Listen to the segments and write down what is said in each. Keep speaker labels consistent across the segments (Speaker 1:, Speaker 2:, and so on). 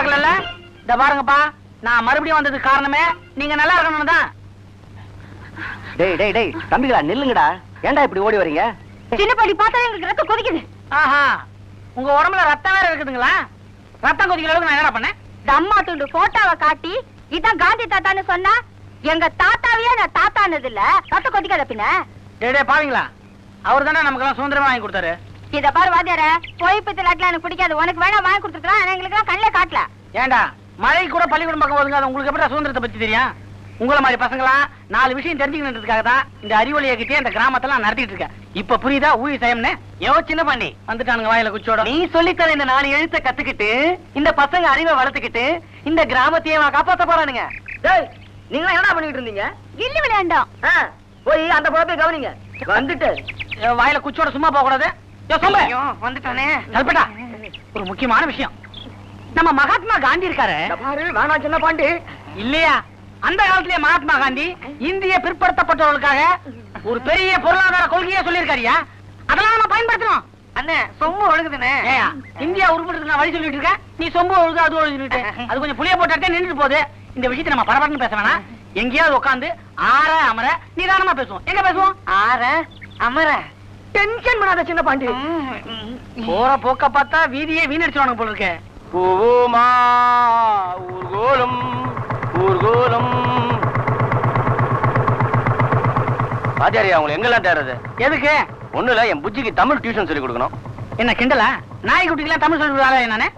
Speaker 1: ஆகல இந்த பாருங்கப்பா நான் மறுபடியும் வந்ததுக்கு காரணமே நீங்க நல்லா இருக்கணும் தான்
Speaker 2: டேய் டேய் டேய் தம்பிகளா நில்லுங்கடா ஏன்டா இப்படி ஓடி வரீங்க
Speaker 3: சின்ன பள்ளி பார்த்தா எங்களுக்கு ரத்தம் கொதிக்குது
Speaker 1: ஆஹா உங்க உடம்புல ரத்தம் வேற இருக்குதுங்களா ரத்தம் கொதிக்கிற அளவுக்கு நான் என்ன பண்ணேன்
Speaker 3: அம்மா துண்டு போட்டோவை காட்டி இதான் காந்தி தாத்தான்னு சொன்னா எங்க தாத்தாவையே நான் தாத்தானது இல்ல ரத்தம் கொதிக்காத பின்ன
Speaker 1: டே டே பாவீங்களா அவர் தானே நமக்கு எல்லாம் சுதந்திரமா வாங்கி கொடுத்தாரு
Speaker 3: இத பாரு வாத்தியார போய் பித்தலாட்டுல எனக்கு பிடிக்காது உனக்கு வேணா வாங்கி கொடுத்துருக்கான் எங்களுக்கு எல்லாம் கண்ணில காட்டல
Speaker 1: ஏண்டா மழை கூட பள்ளிக்கூடம் பக்கம் ஒதுங்க உங்களுக்கு எப்படி சுதந்திரத்தை பத்தி தெரியும் உங்களை மாதிரி பசங்களா நாலு விஷயம் தெரிஞ்சுக்கணுன்றதுக்காக தான் இந்த அறிவொலி கிட்டே அந்த கிராமத்துல நான் நடத்திட்டு இருக்கேன் இப்ப புரியுதா ஊழி சயம்னு சின்ன பண்ணி வந்துட்டானுங்க வாயில குச்சோட
Speaker 2: நீ சொல்லித்தர இந்த நாலு எழுத்த கத்துக்கிட்டு இந்த பசங்க அறிவை வளர்த்துக்கிட்டு இந்த கிராமத்தையே காப்பாத்த போறானுங்க
Speaker 1: நீங்க என்ன பண்ணிட்டு
Speaker 3: இருந்தீங்க
Speaker 1: போய் அந்த குழப்பை கவனிங்க வந்துட்டு வாயில குச்சோட சும்மா போக கூடாது வந்துட்டானே ஒரு முக்கியமான விஷயம் நம்ம மகாத்மா காந்தி இருக்காரு
Speaker 4: வேணாம் சின்ன பாண்டி
Speaker 1: இல்லையா அந்த காலத்திலே மகாத்மா காந்தி இந்திய பிற்படுத்தப்பட்டவர்களுக்காக ஒரு பெரிய பொருளாதார கொள்கையை சொல்லிருக்காரியா அதெல்லாம் நம்ம பயன்படுத்தணும்
Speaker 4: அண்ணே சொம்பு ஒழுகுதுண்ணே
Speaker 1: இந்தியா உருப்படுறதுக்கு நான் சொல்லிட்டு இருக்கேன் நீ சொம்பு ஒழுகு அது ஒழுகுன்னு அது கொஞ்சம் புளிய போட்டு நின்றுட்டு போகுது இந்த விஷயத்தை நம்ம பரபரன்னு பேச வேணாம் எங்கேயாவது உட்காந்து ஆற நிதானமா பேசுவோம் எங்க பேசுவோம்
Speaker 4: ஆற அமர
Speaker 1: டென்ஷன் பண்ணாத சின்ன பாண்டி
Speaker 4: போற போக்க பார்த்தா வீதியே வீணடிச்சுவானுங்க போல இருக்கேன்
Speaker 1: பூவுமா ஊர்கோலம் ஊர்கோலம்
Speaker 2: பாத்தியாரியா அவங்களை எங்கெல்லாம் தேடுறது எதுக்கு ஒண்ணு இல்ல என் புஜ்ஜிக்கு தமிழ் டியூஷன் சொல்லி கொடுக்கணும்
Speaker 1: என்ன கிண்டலா நாய்க்குட்டிக்கெல்லாம் தமிழ் சொல்லி கொடுக்குறாளா என்னன்னு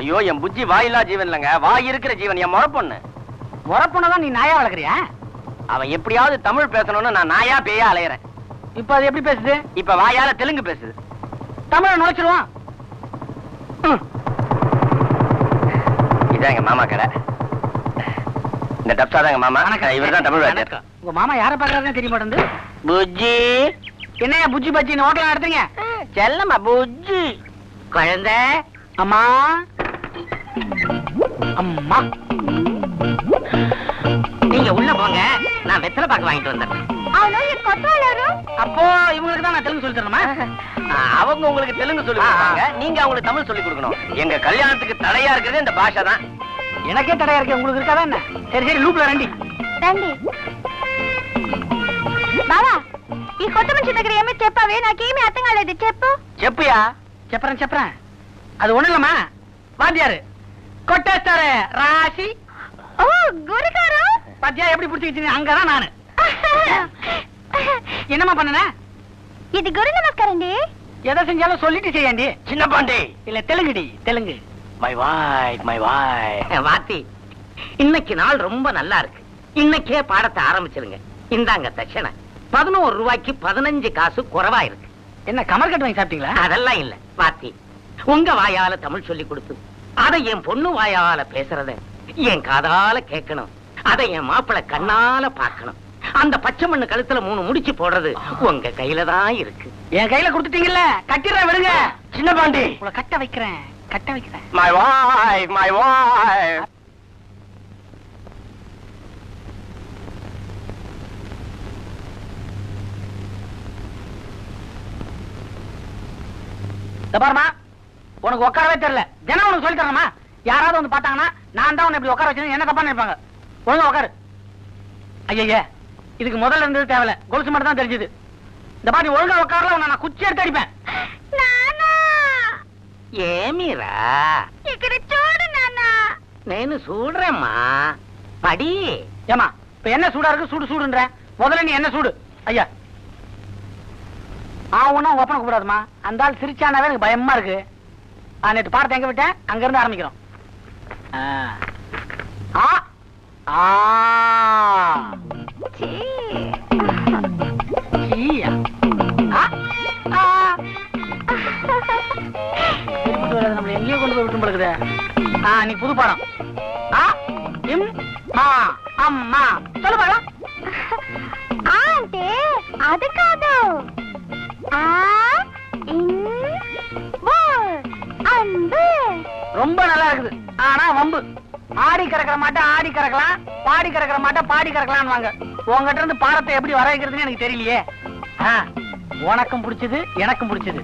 Speaker 2: ஐயோ என் புஜ்ஜி வாயில்லா ஜீவன் இல்லைங்க வாய் இருக்கிற ஜீவன் என் முறப்பொண்ணு
Speaker 1: முறப்பொண்ணதான் நீ நாயா வளர்க்குறியா
Speaker 2: அவன் எப்படியாவது தமிழ் பேசணும்னு நான் நாயா பேயா அலையிறேன்
Speaker 1: இப்போ அது எப்படி பேசுது இப்ப வாயால தெலுங்கு பேசுது தமிழ நுழைச்சிருவான்
Speaker 2: இதான் எங்க மாமா கடை இந்த டப்ஸா தான் எங்க மாமா இவர் தான் தமிழ் வாத்தியார்
Speaker 1: உங்க மாமா யாரை பாக்குறாருன்னு தெரிய மாட்டேங்குது புஜ்ஜி என்ன புஜ்ஜி பஜ்ஜி ஹோட்டல் நடத்துறீங்க
Speaker 2: செல்லம்மா புஜ்ஜி குழந்தை அம்மா அம்மா
Speaker 1: நீங்க உள்ள போங்க நான் வெத்தலை பாக்கு வாங்கிட்டு வந்தேன் அப்போ இவங்களுக்கு தான் தெலுங்கு சொல்லி தரணுமா
Speaker 2: அவங்க உங்களுக்கு தெலுங்கு சொல்லி கொடுப்பாங்க நீங்க அவங்களுக்கு தமிழ் சொல்லி கொடுக்கணும் எங்க கல்யாணத்துக்கு தடையா இருக்கிறது இந்த பாஷா தான்
Speaker 1: எனக்கே தடையா இருக்கு உங்களுக்கு இருக்காதா என்ன சரி சரி லூப்ல ரெண்டி
Speaker 3: ரெண்டி బావా ఈ కొత్త మనిషి దగ్గర ఏమీ చెప్పావే నాకేమీ అర్థం కాలేదు చెప్పు
Speaker 1: చెప్పుయా చెప్పరా చెప్పరా అది ఉండలమ్మా వాద్యారు కొట్టేస్తారే రాసి
Speaker 3: ஓ குருகாரா
Speaker 1: பத்தியா எப்படி புடிச்சு அங்கதான் நானு என்னம்மா பண்ணன
Speaker 3: இது குரு நமஸ்காரண்டி
Speaker 1: எதை செஞ்சாலும் சொல்லிட்டு செய்யாண்டி சின்ன பாண்டி இல்ல தெலுங்குடி தெலுங்கு
Speaker 2: மை வாய் மை வாய்
Speaker 5: வாத்தி இன்னைக்கு நாள் ரொம்ப நல்லா இருக்கு இன்னைக்கே பாடத்தை ஆரம்பிச்சிருங்க இந்தாங்க தட்சணை பதினோரு ரூபாய்க்கு பதினஞ்சு காசு குறவா இருக்கு
Speaker 1: என்ன கமர் கட்டு வாங்கி சாப்பிட்டீங்களா
Speaker 5: அதெல்லாம் இல்ல வாத்தி உங்க வாயால தமிழ் சொல்லி கொடுத்து அதை என் பொண்ணு வாயால பேசுறத என் காதால கேட்கணும் அதை என் மாப்பிள்ள கண்ணால பாக்கணும் அந்த பச்சை மண்ணு கழுத்துல மூணு முடிச்சு போடுறது உங்க கையில தான் இருக்கு
Speaker 1: என் கையில கொடுத்துட்டீங்கல்ல கட்டிடுற விடுங்க சின்ன பாண்டி உங்களை கட்ட வைக்கிறேன் கட்ட வைக்கிறேன்
Speaker 2: மை வாய் மை வாய்
Speaker 1: பாருமா உனக்கு உட்காரவே தெரியல தினம் உனக்கு சொல்லி தரணுமா யாராவது வந்து பார்த்தாங்கன்னா நான் தான் உன்னை இப்படி உட்கார வச்சு என்ன தப்பா நினைப்பாங்க ஒழுங்கா உட்காரு ஐயா இதுக்கு முதல்ல இருந்தது தேவையில்ல கொலுசு மட்டும் தான் தெரிஞ்சது இந்த மாதிரி ஒழுங்கா உட்காரல உன்னை நான் குச்சி எடுத்து அடிப்பேன்
Speaker 5: ఏమిరా
Speaker 3: ఇక్కడ చూడు నాన్న
Speaker 5: படி
Speaker 1: ஏமா இப்ப என்ன சூடா இருக்கு சூடு சூடுன்ற முதல்ல நீ என்ன சூடு ஐயா ஆவுன்னா ஒப்பனை கூப்பிடாதுமா அந்த ஆள் சிரிச்சானாவே எனக்கு பயமா இருக்கு நான் நேற்று பாடத்தை எங்க விட்டேன் அங்க இருந்து ஆரம்பிக்கிறோம் நம்மள எங்கேயோ கொண்டு போய் விட்டு படுக்குது நீ புது படம் அம்மா சொல்லு படம் அதுக்காக ஆனா வம்பு ஆடி கறக்கிற மாட்ட ஆடி கறக்கலாம் பாடி கறக்கிற மாட்ட பாடி கறக்கலாம் வாங்க உங்ககிட்ட இருந்து பாரத்தை எப்படி வர வைக்கிறதுன்னு எனக்கு தெரியலையே உனக்கும் பிடிச்சது எனக்கும் பிடிச்சது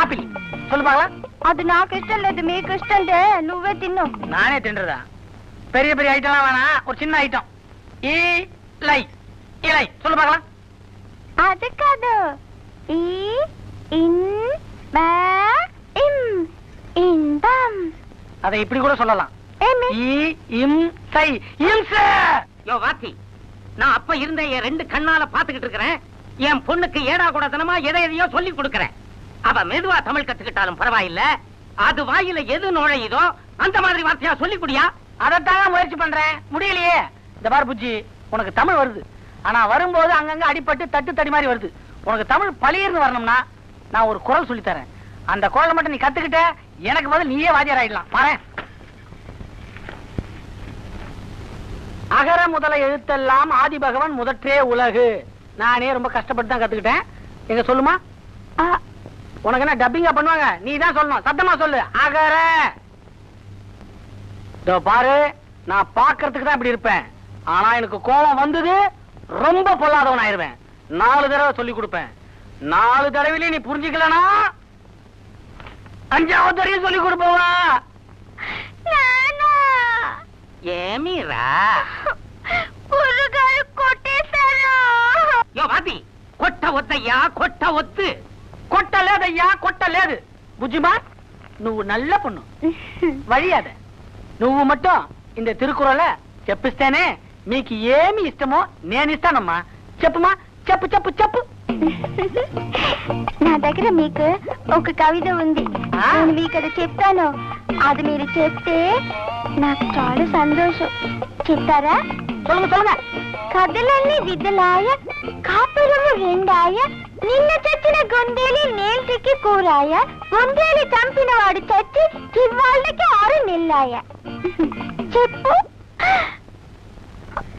Speaker 1: ஆப்பிள் சொல்லு பாக்கலாம்
Speaker 3: அது நான் கிறிஸ்டன் அது மீ கிறிஸ்டன் நுவே தின்னும்
Speaker 1: நானே தின்றதா பெரிய பெரிய ஐட்டம் எல்லாம் வேணாம் ஒரு சின்ன ஐட்டம் இலை இலை சொல்லு பாக்கலாம்
Speaker 3: அதுக்காது இ இன் ப இம்
Speaker 1: அதை இப்படி கூட சொல்லலாம்
Speaker 5: நான் இருந்த ரெண்டு கண்ணால இருக்கிறேன் என் பொண்ணுக்கு ஏடா எதை எதையோ கொடுக்கறேன் அவ மெதுவா தமிழ் கத்துக்கிட்டாலும் பரவாயில்ல அது வாயில எது நுழையுதோ அந்த மாதிரி
Speaker 1: முயற்சி பண்றேன் முடியலையே புஜ்ஜி உனக்கு தமிழ் வருது ஆனா வரும்போது அடிப்பட்டு தட்டு தடி மாதிரி வருது உனக்கு தமிழ் பழியிருந்து வரணும்னா நான் ஒரு குரல் சொல்லித்தரேன் அந்த கோலம் மட்டும் நீ கத்துக்கிட்ட எனக்கு பதில் நீயே வாத்தியார் பாரு அகர முதல எழுத்தெல்லாம் ஆதி பகவன் முதற்றே உலகு நானே ரொம்ப கஷ்டப்பட்டு தான் கத்துக்கிட்டேன் எங்க சொல்லுமா உனக்கு என்ன டப்பிங்கா பண்ணுவாங்க நீ தான் சொல்லணும் சத்தமா சொல்லு அகர பாரு நான் பாக்குறதுக்கு தான் இப்படி இருப்பேன் ஆனா எனக்கு கோபம் வந்தது ரொம்ப பொல்லாதவன் ஆயிருவேன் நாலு தடவை சொல்லி கொடுப்பேன் நாலு தடவையிலே நீ புரிஞ்சுக்கலனா அஞ்சாவது வரையும் சொல்லி கொடுப்பவா
Speaker 5: ஏமீரா
Speaker 3: முருகால் கொட்டேசாரோ
Speaker 5: யோ வாதி கொட்ட ஒத்தையா கொட்ட ஒத்து கொட்ட లేదయ్యా కొట్ట లేదు బుజ్జిమా నువ్వు నల్ల పొన్ను వడియాద నువ్వు మట్టం ఇంద తిరుకురల చెప్పిస్తేనే మీకు ఏమి ఇష్టమో నేనిస్తానమ్మా చెప్పుమా చెప్పు చెప్పు చెప్పు
Speaker 3: నా దగ్గర మీకు ఒక కవిత ఉంది నేను మీకు అది చెప్తాను అది మీరు చెప్తే నాకు చాలా సంతోషం చెప్తారా కథలన్నీ విద్యలాయ కాపురము రెండాయ నిన్న చచ్చిన గొందేలి నేల్టికి కూరాయ గొందేలి చంపిన వాడు చచ్చి ఇవాళ్ళకి ఆరు నెల్లాయ చెప్పు